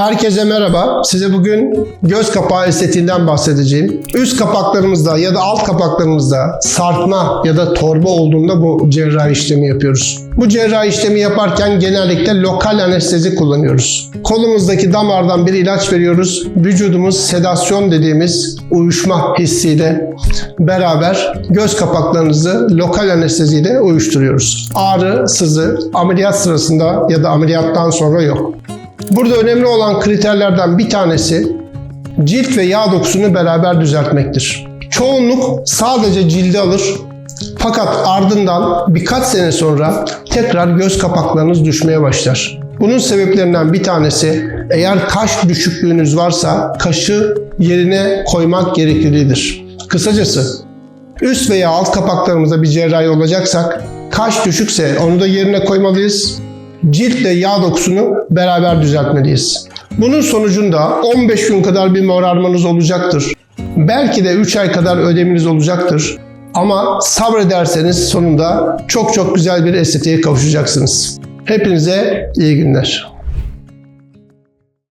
Herkese merhaba. Size bugün göz kapağı estetiğinden bahsedeceğim. Üst kapaklarımızda ya da alt kapaklarımızda sarkma ya da torba olduğunda bu cerrahi işlemi yapıyoruz. Bu cerrahi işlemi yaparken genellikle lokal anestezi kullanıyoruz. Kolumuzdaki damardan bir ilaç veriyoruz. Vücudumuz sedasyon dediğimiz uyuşma hissiyle beraber göz kapaklarınızı lokal anesteziyle uyuşturuyoruz. Ağrı, sızı ameliyat sırasında ya da ameliyattan sonra yok. Burada önemli olan kriterlerden bir tanesi cilt ve yağ dokusunu beraber düzeltmektir. Çoğunluk sadece cildi alır fakat ardından birkaç sene sonra tekrar göz kapaklarınız düşmeye başlar. Bunun sebeplerinden bir tanesi eğer kaş düşüklüğünüz varsa kaşı yerine koymak gereklidir. Kısacası üst veya alt kapaklarımızda bir cerrahi olacaksak kaş düşükse onu da yerine koymalıyız ciltle yağ dokusunu beraber düzeltmeliyiz. Bunun sonucunda 15 gün kadar bir morarmanız olacaktır. Belki de 3 ay kadar ödeminiz olacaktır. Ama sabrederseniz sonunda çok çok güzel bir estetiğe kavuşacaksınız. Hepinize iyi günler.